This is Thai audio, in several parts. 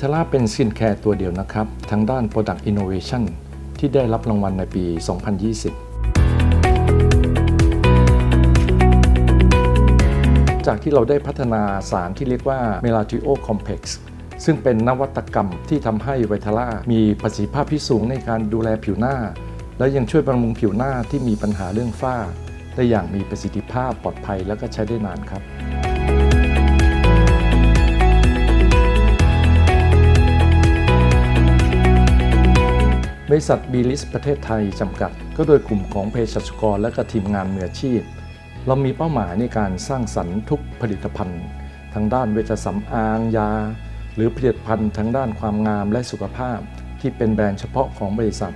ทล่าเป็นสกินแคร์ตัวเดียวนะครับทั้งด้าน Product Innovation ที่ได้รับรางวัลในปี 2020 จากที่เราได้พัฒนาสารที่เรียกว่า m e l a t i o Complex ซึ่งเป็นนวัตกรรมที่ทำให้ไวทาล่ามีประสิทธิภาพที่สูงในการดูแลผิวหน้า และยังช่วยบำรุงผิวหน้าที่มีปัญหาเรื่องฝ้า ได้อย่างมีประสิทธิภาพปลอดภัยและก็ใช้ได้นานครับ บริษัทบีลิสประเทศไทยจำกัด ก็โดยกลุ่มของเภสัชกรและก็ทีมงานมืออาชีพ เรามีเป้าหมายในการสร้างสรรค์ทุกผลิตภัณฑ์ ทางด้านเวชสำอางยา หรือผลิตภัณฑ์ทางด้านความงามและสุขภาพ ที่เป็นแบรนด์เฉพาะของบริษัท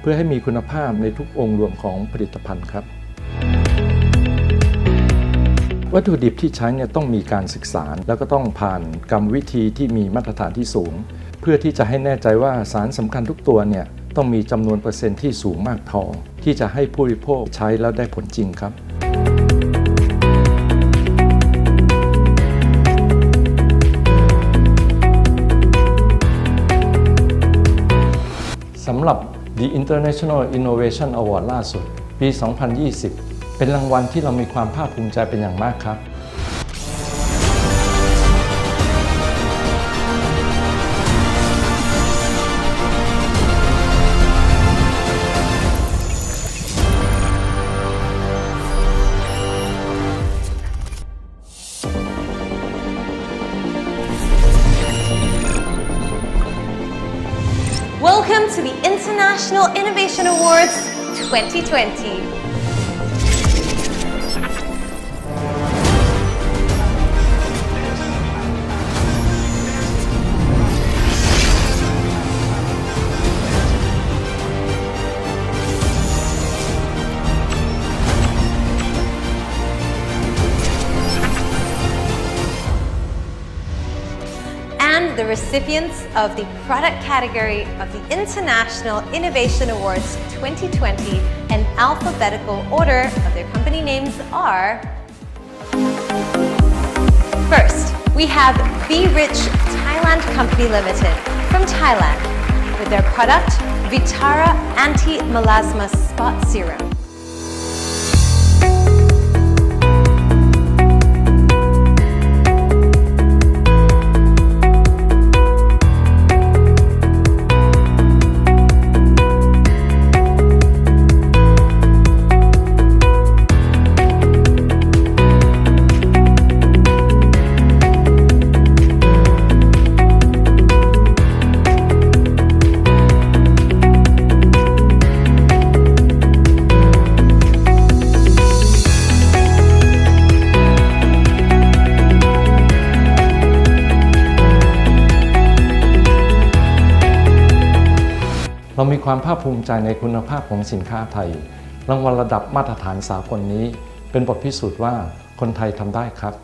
เพื่อให้มีคุณภาพในทุกองค์รวมของผลิตภัณฑ์ครับวัตถุดิบที่ใช้เนี่ยต้องมีการศึกษาแล้วก็ต้องผ่านกรรมวิธีที่มีมาตรฐานที่สูง เพื่อที่จะให้แน่ใจว่าสารสำคัญทุกตัวเนี่ย ต้องมีจำนวนเปอร์เซ็นต์ที่สูงมากพอที่จะให้ผู้บริโภคใช้แล้วได้ผลจริงครับสำหรับ The International Innovation Award ล่าสุด ปี 2020 เป็นรางวัลที่เรามีความภาคภูมิใจเป็นอย่างมากครับ Welcome to the International Innovation Awards 2020. And the recipients of the product category of the International Innovation Awards 2020 in alphabetical order of their company names are First, we have Be Rich Thailand Company Limited from Thailand with their product Vitara Anti-Melasma Spot Serum.. เรามีความภาคภูมิใจในคุณภาพของสินค้าไทย รางวัลระดับมาตรฐานสากลนี้ เป็นบทพิสูจน์ว่าคนไทยทำได้ครับ